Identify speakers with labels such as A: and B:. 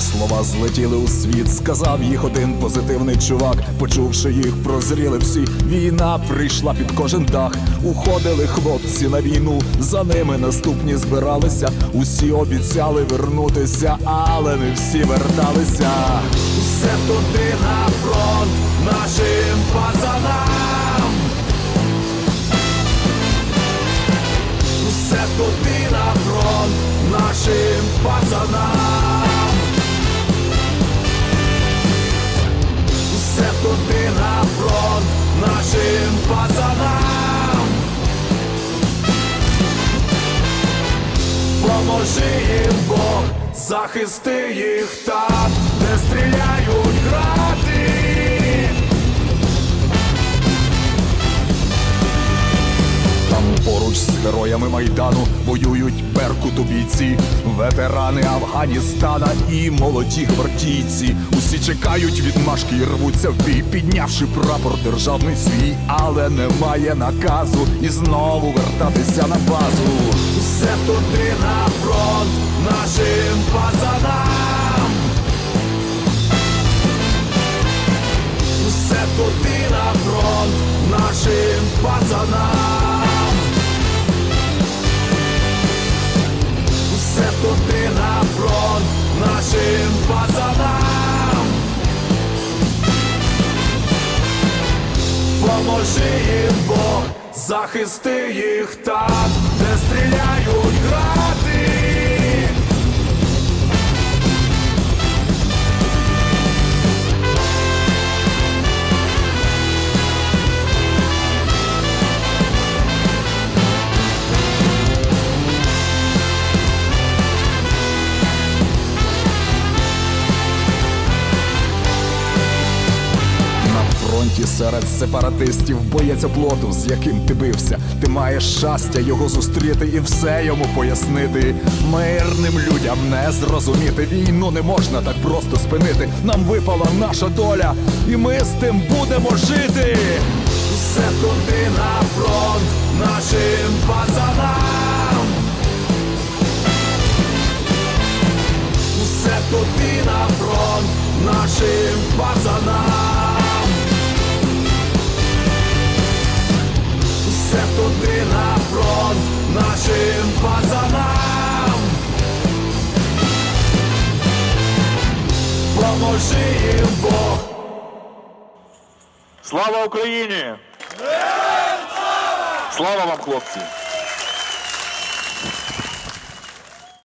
A: слова злетіли у світ. Сказав їх один позитивний чувак. Почувши їх, прозріли всі. Війна прийшла під кожен дах. Уходили хлопці на війну. За ними наступні збиралися. Усі обіцяли вернутися, але не всі верталися. Все туди на фронт нашим пацанам. Все туди на фронт нашим пацанам. Поможи їм Бог, захисти їх там, де стріляють поруч з героями майдану воюють беркуту бійці, ветерани Афганістана і молоді гвардійці. Усі чекають відмашки і рвуться в бій, піднявши прапор державний свій, але немає наказу і знову вертатися на базу. Все туди на фронт нашим пацанам. Все туди на фронт нашим пацанам. Поможи їм Бог, захисти їх так, де стріляють грати. Фронті серед сепаратистів боєць оплоту, з яким ти бився. Ти маєш щастя його зустріти і все йому пояснити. Мирним людям не зрозуміти. Війну не можна так просто спинити. Нам випала наша доля, і ми з тим будемо жити. Все туди на фронт нашим пацанам. Все туди на фронт нашим пацанам. Поможи їм Бог.
B: Слава Україні! Слава вам, хлопці!